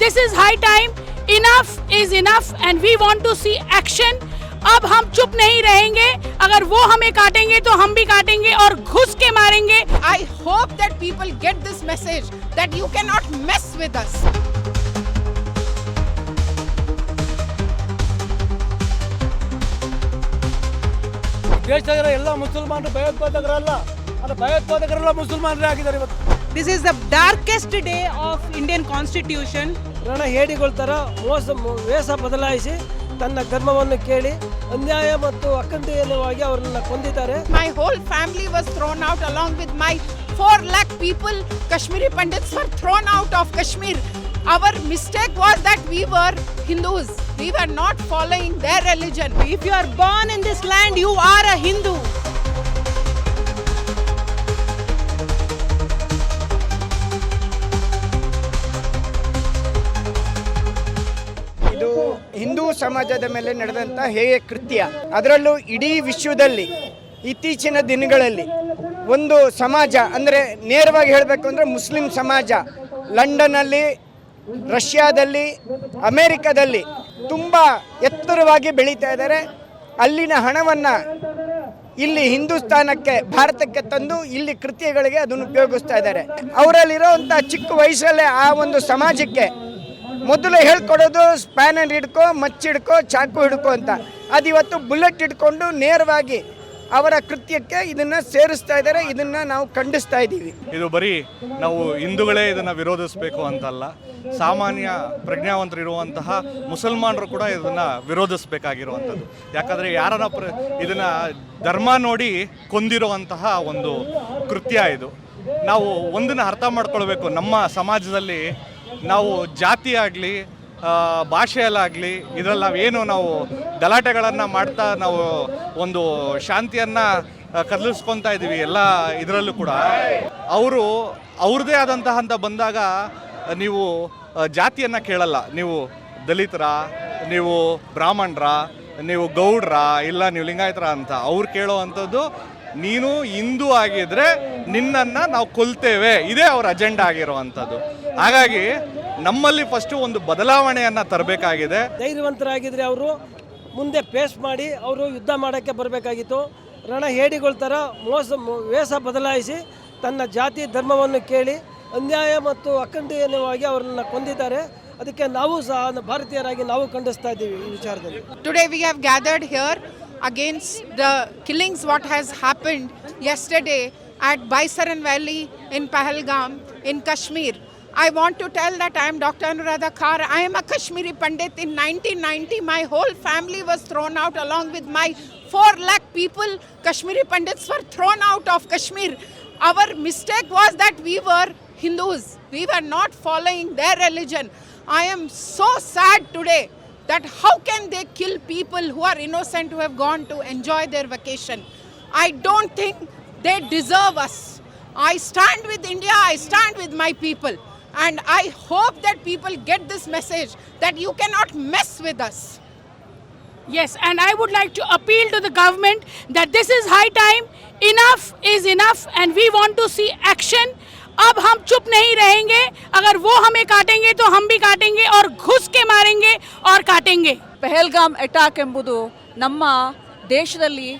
this is high time. Enough is enough, and we want to see action. अब हम चुप नहीं रहेंगे अगर वो हमें काटेंगे तो हम भी काटेंगे और घुस के मारेंगे I hope that people get this message that you cannot mess with us. ದೇಶದಾಗಿರೋ ಎಲ್ಲ ಮುಸಲ್ಮಾನರು ಭಯೋತ್ಪಾದಕರಲ್ಲ ಅದು ಭಯೋತ್ಪಾದಕರೆಲ್ಲ ಮುಸಲ್ಮಾನರೇ ಆಗಿದ್ದಾರೆ ಇವತ್ತು this is the darkest day of Indian constitution ನನ್ನ ಹೇಳಿಗಳ ಥರ ಮೋಸ ವೇಷ ಬದಲಾಯಿಸಿ ತನ್ನ ಧರ್ಮವನ್ನು ಕೇಳಿ ಅನ್ಯಾಯ ಮತ್ತು ಅಖಂಡೀಯವಾಗಿ ಅವರನ್ನ ಕೊಂದಿದ್ದಾರೆ. My whole family was thrown out along with my four lakh people Kashmiri Pandits are thrown out of Kashmir our mistake was that we were Hindus we were not following their religion if you are born in this land you are a Hindu ಸಮಾಜದ ಮೇಲೆ ನಡೆದಂಥ ಹೇಯ ಕೃತ್ಯ. ಅದರಲ್ಲೂ ಇಡೀ ವಿಶ್ವದಲ್ಲಿ ಇತ್ತೀಚಿನ ದಿನಗಳಲ್ಲಿ ಒಂದು ಸಮಾಜ ಅಂದರೆ ನೇರವಾಗಿ ಹೇಳಬೇಕು ಅಂದರೆ ಮುಸ್ಲಿಂ ಸಮಾಜ, ಲಂಡನ್ನಲ್ಲಿ, ರಷ್ಯಾದಲ್ಲಿ, ಅಮೇರಿಕಾದಲ್ಲಿ ತುಂಬ ಎತ್ತರವಾಗಿ ಬೆಳೀತಾ ಇದ್ದಾರೆ. ಅಲ್ಲಿನ ಹಣವನ್ನು ಇಲ್ಲಿ ಹಿಂದೂಸ್ತಾನಕ್ಕೆ, ಭಾರತಕ್ಕೆ ತಂದು ಇಲ್ಲಿ ಕೃತ್ಯಗಳಿಗೆ ಅದನ್ನು ಉಪಯೋಗಿಸ್ತಾ ಇದ್ದಾರೆ. ಅವರಲ್ಲಿರೋವಂಥ ಚಿಕ್ಕ ವಯಸ್ಸಲ್ಲೇ ಆ ಒಂದು ಸಮಾಜಕ್ಕೆ ಮೊದಲು ಹೇಳ್ಕೊಡೋದು ಸ್ಪ್ಯಾನರ್ ಹಿಡ್ಕೊ ಮಚ್ಚಿಡ್ಕೊ ಚಾಕು ಹಿಡ್ಕೊ ಅಂತ. ಅದು ಇವತ್ತು ಬುಲೆಟ್ ಹಿಡ್ಕೊಂಡು ನೇರವಾಗಿ ಅವರ ಕೃತ್ಯಕ್ಕೆ ಇದನ್ನ ಸೇರಿಸ್ತಾ ಇದ್ದಾರೆ, ಇದನ್ನ ನಾವು ಖಂಡಿಸ್ತಾ ಇದ್ದೀವಿ. ಇದು ಬರೀ ನಾವು ಹಿಂದೂಗಳೇ ಇದನ್ನ ವಿರೋಧಿಸಬೇಕು ಅಂತಲ್ಲ, ಸಾಮಾನ್ಯ ಪ್ರಜ್ಞಾವಂತರಿರುವಂತಹ ಮುಸಲ್ಮಾನರು ಕೂಡ ಇದನ್ನ ವಿರೋಧಿಸಬೇಕಾಗಿರುವಂಥದ್ದು. ಯಾಕಂದ್ರೆ ಯಾರನ್ನ ಪ್ರ, ಇದನ್ನು ಧರ್ಮ ನೋಡಿ ಕೊಂದಿರುವಂತಹ ಒಂದು ಕೃತ್ಯ ಇದು. ನಾವು ಒಂದನ್ನು ಅರ್ಥ ಮಾಡ್ಕೊಳ್ಬೇಕು ನಮ್ಮ ಸಮಾಜದಲ್ಲಿ ನಾವು ಜಾತಿ ಆಗಲಿ ಭಾಷೆಯಲ್ಲಾಗಲಿ, ಇದರಲ್ಲಿ ನಾವೇನು ನಾವು ಗಲಾಟೆಗಳನ್ನು ಮಾಡ್ತಾ ನಾವು ಒಂದು ಶಾಂತಿಯನ್ನು ಕದಲಿಸ್ಕೊತಾ ಇದ್ದೀವಿ ಎಲ್ಲ ಇದರಲ್ಲೂ ಕೂಡ. ಅವರು ಅವ್ರದ್ದೇ ಆದಂತಹ ಅಂತ ಬಂದಾಗ ನೀವು ಜಾತಿಯನ್ನು ಕೇಳಲ್ಲ. ನೀವು ದಲಿತರ, ನೀವು ಬ್ರಾಹ್ಮಣರ, ನೀವು ಗೌಡ್ರ, ಇಲ್ಲ ನೀವು ಲಿಂಗಾಯತರ ಅಂತ. ಅವ್ರು ಕೇಳೋ ಅಂಥದ್ದು ನೀನು ಹಿಂದೂ ಆಗಿದ್ರೆ ನಿನ್ನನ್ನು ನಾವು ಕೊಲ್ತೇವೆ. ಇದೇ ಅವ್ರ ಅಜೆಂಡಾ ಆಗಿರುವಂಥದ್ದು. ಹಾಗಾಗಿ ನಮ್ಮಲ್ಲಿ ಫಸ್ಟು ಒಂದು ಬದಲಾವಣೆಯನ್ನು ತರಬೇಕಾಗಿದೆ. ಧೈರ್ಯವಂತರಾಗಿದ್ರೆ ಅವರು ಮುಂದೆ ಪೇಸ್ ಮಾಡಿ ಅವರು ಯುದ್ಧ ಮಾಡೋಕ್ಕೆ ಬರಬೇಕಾಗಿತ್ತು. ರಣ ಹೇಡಿಗಳ ಥರ ಮೋಸ ವೇಷ ಬದಲಾಯಿಸಿ ತನ್ನ ಜಾತಿ ಧರ್ಮವನ್ನು ಕೇಳಿ ಅನ್ಯಾಯ ಮತ್ತು ಅಖಂಡೀಯವಾಗಿ ಅವರನ್ನು ಕೊಂದಿದ್ದಾರೆ. ಅದಕ್ಕೆ ನಾವು ಸಹ ಭಾರತೀಯರಾಗಿ ನಾವು ಖಂಡಿಸ್ತಾ ಇದ್ದೀವಿ ಈ ವಿಚಾರದಲ್ಲಿ. Today we have gathered here against the killings what has happened yesterday at Baisaran Valley in Pahalgam in Kashmir. I want to tell that I am Dr. Anuradha Khar. I am a Kashmiri Pandit. In 1990, my whole family was thrown out along with my 4 lakh people. Kashmiri Pandits were thrown out of Kashmir. Our mistake was that we were Hindus. We were not following their religion. I am so sad today that how can they kill people who are innocent who have gone to enjoy their vacation i don't think they deserve us i stand with india i stand with my people and i hope that people get this message that you cannot mess with us Yes, and I would like to appeal to the government that this is high time. Enough is enough, and we want to see action. अब हम चुप नहीं रहेंगे अगर वो हमें काटेंगे तो हम भी काटेंगे और घुस के मारेंगे और काटेंगे ಪೆಹಲ್ಗಾಮ್ ಅಟ್ಯಾಕ್ ಎಂಬುದು ನಮ್ಮ ದೇಶದಲ್ಲಿ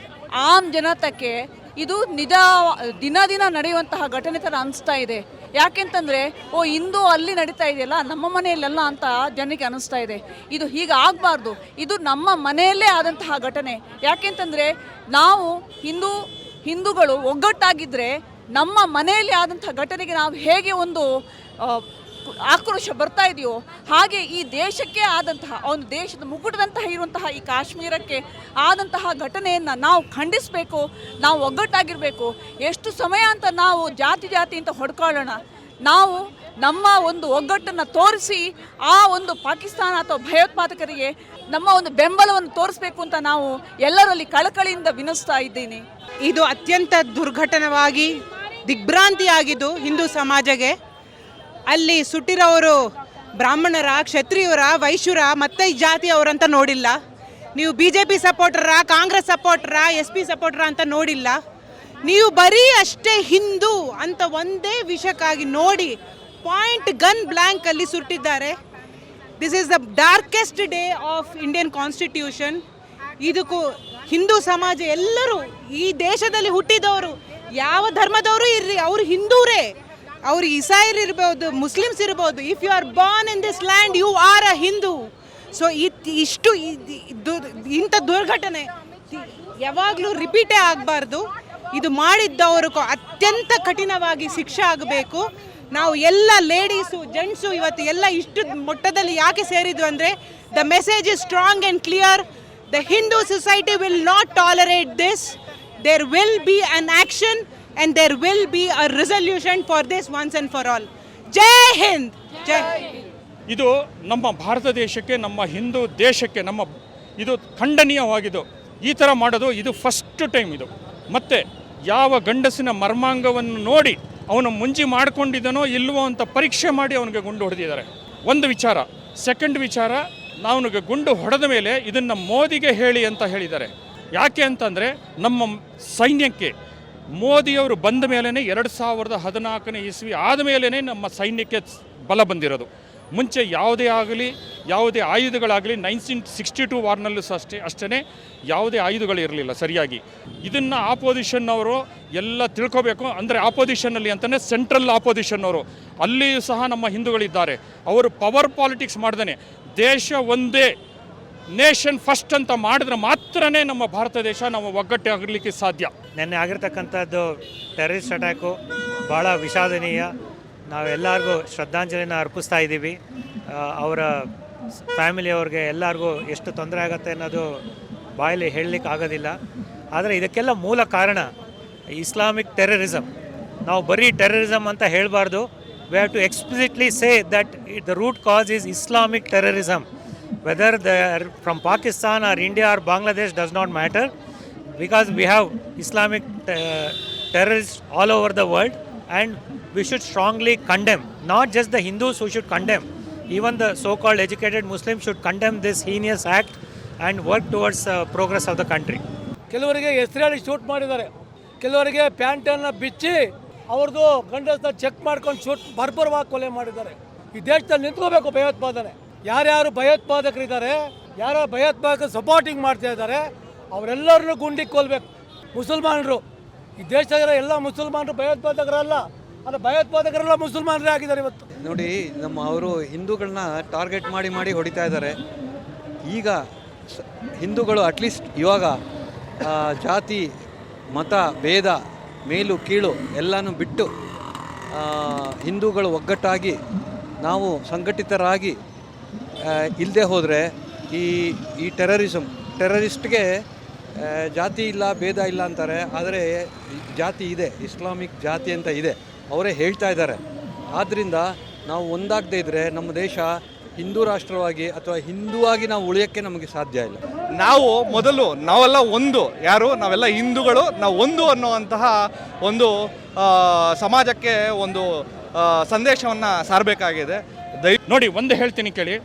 ಆಮ್ ಜನತಕ್ಕೆ ಇದು ನಿಜ ದಿನ ದಿನ ನಡೆಯುವಂತಹ ಘಟನೆ ಥರ ಅನಿಸ್ತಾ ಇದೆ ಯಾಕೆಂತಂದರೆ ಓ ಇಂದು ಅಲ್ಲಿ ನಡೀತಾ ಇದೆಯಲ್ಲ ನಮ್ಮ ಮನೆಯಲ್ಲೆಲ್ಲ ಅಂತ ಜನಕ್ಕೆ ಅನಿಸ್ತಾ ಇದೆ ಇದು ಹೀಗೆ ಆಗಬಾರ್ದು ಇದು ನಮ್ಮ ಮನೆಯಲ್ಲೇ ಆದಂತಹ ಘಟನೆ ಯಾಕೆಂತಂದರೆ ನಾವು ಹಿಂದೂ ಹಿಂದೂಗಳು ಒಗ್ಗಟ್ಟಾಗಿದ್ದರೆ ನಮ್ಮ ಮನೆಯಲ್ಲಿ ಆದಂಥ ಘಟನೆಗೆ ನಾವು ಹೇಗೆ ಒಂದು ಆಕ್ರೋಶ ಬರ್ತಾ ಇದೆಯೋ, ಹಾಗೆ ಈ ದೇಶಕ್ಕೆ ಆದಂತಹ, ಒಂದು ದೇಶದ ಮುಗುಟದಂತಹ ಇರುವಂತಹ ಈ ಕಾಶ್ಮೀರಕ್ಕೆ ಆದಂತಹ ಘಟನೆಯನ್ನು ನಾವು ಖಂಡಿಸಬೇಕು, ನಾವು ಒಗ್ಗಟ್ಟಾಗಿರಬೇಕು. ಎಷ್ಟು ಸಮಯ ಅಂತ ನಾವು ಜಾತಿ ಜಾತಿ ಅಂತ ಹೊಡ್ಕೊಳ್ಳೋಣ. ನಾವು ನಮ್ಮ ಒಂದು ಒಗ್ಗಟ್ಟನ್ನು ತೋರಿಸಿ, ಆ ಒಂದು ಪಾಕಿಸ್ತಾನ ಅಥವಾ ಭಯೋತ್ಪಾದಕರಿಗೆ ನಮ್ಮ ಒಂದು ಬೆಂಬಲವನ್ನು ತೋರಿಸ್ಬೇಕು ಅಂತ ನಾವು ಎಲ್ಲರಲ್ಲಿ ಕಳಕಳಿಯಿಂದ ವಿನಿಸ್ತಾ ಇದ್ದೀನಿ. ಇದು ಅತ್ಯಂತ ದುರ್ಘಟನವಾಗಿ ದಿಗ್ಭ್ರಾಂತಿಯಾಗಿದ್ದು ಹಿಂದೂ ಸಮಾಜಗೆ. ಅಲ್ಲಿ ಸುಟ್ಟಿರೋರು ಬ್ರಾಹ್ಮಣರ, ಕ್ಷತ್ರಿಯರ, ವೈಶ್ಯರ, ಮತ್ತೆ ಜಾತಿಯವರಂತ ನೋಡಿಲ್ಲ. ನೀವು ಬಿ ಜೆ ಪಿ ಸಪೋರ್ಟರ, ಕಾಂಗ್ರೆಸ್ ಸಪೋರ್ಟರ, ಎಸ್ ಪಿ ಸಪೋರ್ಟರ ಅಂತ ನೋಡಿಲ್ಲ. ನೀವು ಬರೀ ಅಷ್ಟೇ ಹಿಂದೂ ಅಂತ ಒಂದೇ ವಿಷಯಕ್ಕಾಗಿ ನೋಡಿ ಪಾಯಿಂಟ್ ಗನ್ ಬ್ಲ್ಯಾಂಕಲ್ಲಿ ಸುಟ್ಟಿದ್ದಾರೆ. This is the darkest day of Indian constitution ಇದಕ್ಕೂ ಹಿಂದೂ ಸಮಾಜ ಎಲ್ಲರೂ ಈ ದೇಶದಲ್ಲಿ ಹುಟ್ಟಿದವರು ಯಾವ ಧರ್ಮದವರು ಇರ್ರಿ ಅವರು ಹಿಂದೂರೇ. ಅವ್ರು ಇಸಾಯರ್ ಇರ್ಬೋದು, ಮುಸ್ಲಿಮ್ಸ್ ಇರ್ಬೋದು if you are born in this land you are a Hindu so ಇಷ್ಟು ಇಂಥ ದುರ್ಘಟನೆ ಯಾವಾಗಲೂ ರಿಪೀಟೇ ಆಗಬಾರ್ದು. ಇದು ಮಾಡಿದ್ದವರು ಅತ್ಯಂತ ಕಠಿಣವಾಗಿ ಶಿಕ್ಷೆ ಆಗಬೇಕು. ನಾವು ಎಲ್ಲ ಲೇಡೀಸು ಜೆಂಟ್ಸು ಇವತ್ತು ಎಲ್ಲ ಇಷ್ಟು ಮೊಟ್ಟದಲ್ಲಿ ಯಾಕೆ ಸೇರಿದ್ವು ಅಂದರೆ the message is strong and clear the Hindu society will not tolerate this there be be action action and there be be resolution for for once and for for all Jai Hind Jai ಇದು ನಮ್ಮ ಭಾರತ ದೇಶಕ್ಕೆ, ನಮ್ಮ ಹಿಂದೂ ದೇಶಕ್ಕೆ, ನಮ್ಮ ಇದು ಖಂಡನೀಯವಾಗಿದ್ದು, ಈ ಥರ ಮಾಡೋದು ಇದು ಫಸ್ಟ್ ಟೈಮ್ ಇದು. ಮತ್ತೆ ಯಾವ ಗಂಡಸಿನ ಮರ್ಮಾಂಗವನ್ನು ನೋಡಿ ಅವನು ಮುಂಜಿ ಮಾಡ್ಕೊಂಡಿದ್ದಾನೋ ಇಲ್ವೋ ಅಂತ ಪರೀಕ್ಷೆ ಮಾಡಿ ಅವನಿಗೆ ಗುಂಡು ಹೊಡೆದಿದ್ದಾರೆ. ಒಂದು ವಿಚಾರ ಸೆಕೆಂಡ್ ವಿಚಾರ ಅವನಿಗೆ ಗುಂಡು ಹೊಡೆದ ಮೇಲೆ ಇದನ್ನು ಮೋದಿಗೆ ಹೇಳಿ ಅಂತ ಹೇಳಿದ್ದಾರೆ. ಯಾಕೆ ಅಂತಂದರೆ ನಮ್ಮ ಸೈನ್ಯಕ್ಕೆ ಮೋದಿಯವರು ಬಂದ ಮೇಲೇ ಎರಡು ಸಾವಿರದ ಹದಿನಾಲ್ಕನೇ ಇಸ್ವಿ ಆದ ಮೇಲೇ ನಮ್ಮ ಸೈನ್ಯಕ್ಕೆ ಬಲ ಬಂದಿರೋದು. ಮುಂಚೆ ಯಾವುದೇ ಆಗಲಿ, ಯಾವುದೇ ಆಯುಧಗಳಾಗಲಿ ನೈನ್ಟೀನ್ ಸಿಕ್ಸ್ಟಿ ಟು ವಾರ್ನಲ್ಲೂ ಸಹ ಅಷ್ಟೇ ಅಷ್ಟೇ ಯಾವುದೇ ಆಯುಧಗಳಿರಲಿಲ್ಲ ಸರಿಯಾಗಿ. ಇದನ್ನು ಆಪೋಸಿಷನ್ನವರು ಎಲ್ಲ ತಿಳ್ಕೋಬೇಕು. ಅಂದರೆ ಆಪೋಸಿಷನ್ನಲ್ಲಿ ಅಂತಲೇ ಸೆಂಟ್ರಲ್ ಆಪೋಸಿಷನ್ನವರು ಅಲ್ಲಿಯೂ ಸಹ ನಮ್ಮ ಹಿಂದೂಗಳಿದ್ದಾರೆ. ಅವರು ಪವರ್ ಪಾಲಿಟಿಕ್ಸ್ ಮಾಡ್ದೇ ದೇಶ ಒಂದೇ. ನೇಷನ್ ಫಸ್ಟ್ ಅಂತ ಮಾಡಿದ್ರೆ ಮಾತ್ರನೇ ನಮ್ಮ ಭಾರತ ದೇಶ ನಾವು ಒಗ್ಗಟ್ಟಾಗಲಿಕ್ಕೆ ಸಾಧ್ಯ. ನಿನ್ನೆ ಆಗಿರ್ತಕ್ಕಂಥದ್ದು ಟೆರರಿಸ್ಟ್ ಅಟ್ಯಾಕು ಭಾಳ ವಿಷಾದನೀಯ. ನಾವೆಲ್ಲರಿಗೂ ಶ್ರದ್ಧಾಂಜಲಿನ ಅರ್ಪಿಸ್ತಾ ಇದ್ದೀವಿ. ಅವರ ಫ್ಯಾಮಿಲಿಯವ್ರಿಗೆ ಎಲ್ಲರಿಗೂ ಎಷ್ಟು ತೊಂದರೆ ಆಗುತ್ತೆ ಅನ್ನೋದು ಬಾಯಲ್ಲಿ ಹೇಳಲಿಕ್ಕೆ ಆಗೋದಿಲ್ಲ. ಆದರೆ ಇದಕ್ಕೆಲ್ಲ ಮೂಲ ಕಾರಣ ಇಸ್ಲಾಮಿಕ್ ಟೆರರಿಸಮ್ ನಾವು ಬರೀ ಟೆರರಿಸಮ್ ಅಂತ ಹೇಳಬಾರ್ದು. We have to explicitly say that the root cause is Islamic terrorism whether are from Pakistan or India or Bangladesh does not matter because we have Islamic uh, terrorists all over the world and we should strongly condemn. Not just the Hindus who should condemn, even the so called educated Muslims should condemn this heinous act and work towards uh, progress of the country. ಕೆಲವರಿಗೆ ಹೆಸರೇಳಿ shoot ಮಾಡಿದ್ದಾರೆ ಕೆಲವರಿಗೆ ಪ್ಯಾಂಟನ್ನು ಬಿಚ್ಚಿ ಅವ್ರದ್ದು ಗಂಡಸನ್ನ check ಮಾಡ್ಕೊಂಡು shoot ಬರ್ಬರವಾಗಿ ಕೊಲೆ ಮಾಡಿದ್ದಾರೆ ಈ ದೇಶದಲ್ಲಿ ನಿಂತ್ಕೋಬೇಕು ಭಯೋತ್ಪಾದನೆ ಯಾರ್ಯಾರು ಭಯೋತ್ಪಾದಕರಿದ್ದಾರೆ, ಯಾರ ಭಯೋತ್ಪಾದಕ ಸಪೋರ್ಟಿಂಗ್ ಮಾಡ್ತಾ ಇದ್ದಾರೆ, ಅವರೆಲ್ಲರನ್ನು ಗುಂಡಿಗೆ ಕೊಲ್ಬೇಕು. ಮುಸಲ್ಮಾನರು, ಈ ದೇಶದ ಎಲ್ಲ ಮುಸಲ್ಮಾನರು ಭಯೋತ್ಪಾದಕರಲ್ಲ. ಅಲ್ಲ, ಭಯೋತ್ಪಾದಕರೆಲ್ಲ ಮುಸಲ್ಮಾನರೇ ಆಗಿದ್ದಾರೆ ಇವತ್ತು. ನೋಡಿ, ನಮ್ಮ ಅವರು ಹಿಂದೂಗಳನ್ನ ಟಾರ್ಗೆಟ್ ಮಾಡಿ ಮಾಡಿ ಹೊಡಿತಾ ಇದ್ದಾರೆ. ಈಗ ಹಿಂದೂಗಳು ಅಟ್ಲೀಸ್ಟ್ ಇವಾಗ ಜಾತಿ, ಮತ, ಭೇದ, ಮೇಲು, ಕೀಳು ಎಲ್ಲನೂ ಬಿಟ್ಟು ಹಿಂದೂಗಳು ಒಗ್ಗಟ್ಟಾಗಿ ನಾವು ಸಂಘಟಿತರಾಗಿ ಇಲ್ಲದೆ ಹೋದರೆ ಈ ಈ ಟೆರರಿಸಮ್ ಟೆರರಿಸ್ಟ್ಗೆ ಜಾತಿ ಇಲ್ಲ ಭೇದ ಇಲ್ಲ ಅಂತಾರೆ. ಆದರೆ ಜಾತಿ ಇದೆ ಇಸ್ಲಾಮಿಕ್ ಜಾತಿ ಅಂತ ಇದೆ. ಅವರೇ ಹೇಳ್ತಾ ಇದ್ದಾರೆ. ಆದ್ದರಿಂದ ನಾವು ಒಂದಾಗದೇ ಇದ್ದರೆ ನಮ್ಮ ದೇಶ ಹಿಂದೂ ರಾಷ್ಟ್ರವಾಗಿ ಅಥವಾ ಹಿಂದೂವಾಗಿ ನಾವು ಉಳಿಯೋಕ್ಕೆ ನಮಗೆ ಸಾಧ್ಯ ಇಲ್ಲ. ನಾವು ಮೊದಲು ನಾವೆಲ್ಲ ಒಂದು ಯಾರು? ನಾವೆಲ್ಲ ಹಿಂದೂಗಳು. ನಾವು ಒಂದು ಅನ್ನುವಂತಹ ಒಂದು ಸಮಾಜಕ್ಕೆ ಒಂದು ಸಂದೇಶವನ್ನು ಸಾರಬೇಕಾಗಿದೆ. ದಯ ನೋಡಿ ಒಂದು ಹೇಳ್ತೀನಿ ಕೇಳಿ.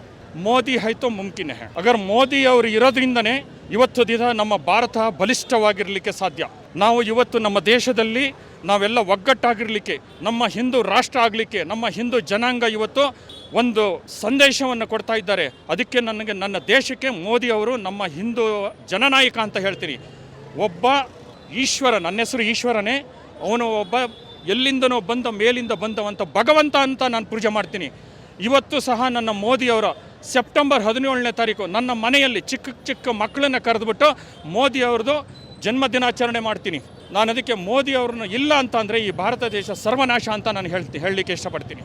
ಮೋದಿ ಹೈತೋ ಮುಮ್ಕಿನ್ ಹೇ. ಅಗರ್ ಮೋದಿ ಅವರು ಇರೋದ್ರಿಂದನೇ ಇವತ್ತು ದಿನ ನಮ್ಮ ಭಾರತ ಬಲಿಷ್ಠವಾಗಿರಲಿಕ್ಕೆ ಸಾಧ್ಯ. ನಾವು ಇವತ್ತು ನಮ್ಮ ದೇಶದಲ್ಲಿ ನಾವೆಲ್ಲ ಒಗ್ಗಟ್ಟಾಗಿರಲಿಕ್ಕೆ, ನಮ್ಮ ಹಿಂದೂ ರಾಷ್ಟ್ರ ಆಗಲಿಕ್ಕೆ, ನಮ್ಮ ಹಿಂದೂ ಜನಾಂಗ ಇವತ್ತು ಒಂದು ಸಂದೇಶವನ್ನು ಕೊಡ್ತಾ ಇದ್ದಾರೆ. ಅದಕ್ಕೆ ನನಗೆ ನನ್ನ ದೇಶಕ್ಕೆ ಮೋದಿ ಅವರು ನಮ್ಮ ಹಿಂದೂ ಜನನಾಯಕ ಅಂತ ಹೇಳ್ತೀನಿ ಒಬ್ಬ ಈಶ್ವರ, ನನ್ನ ಹೆಸರು ಈಶ್ವರನೇ. ಅವನು ಒಬ್ಬ ಎಲ್ಲಿಂದನೋ ಬಂದ, ಮೇಲಿಂದ ಬಂದವಂಥ ಭಗವಂತ ಅಂತ ನಾನು ಪೂಜೆ ಮಾಡ್ತೀನಿ. ಇವತ್ತು ಸಹ ನನ್ನ ಮೋದಿಯವರ ಸೆಪ್ಟೆಂಬರ್ ಹದಿನೇಳನೇ ತಾರೀಕು ನನ್ನ ಮನೆಯಲ್ಲಿ ಚಿಕ್ಕ ಚಿಕ್ಕ ಮಕ್ಕಳನ್ನು ಕರೆದುಬಿಟ್ಟು ಮೋದಿ ಅವ್ರದ್ದು ಜನ್ಮ ದಿನಾಚರಣೆ ಮಾಡ್ತೀನಿ. ನಾನು ಅದಕ್ಕೆ ಮೋದಿ ಅವ್ರನ್ನ ಇಲ್ಲ ಅಂತ ಅಂದರೆ ಈ ಭಾರತ ದೇಶ ಸರ್ವನಾಶ ಅಂತ ನಾನು ಹೇಳ್ತೀನಿ ಹೇಳಲಿಕ್ಕೆ ಇಷ್ಟಪಡ್ತೀನಿ.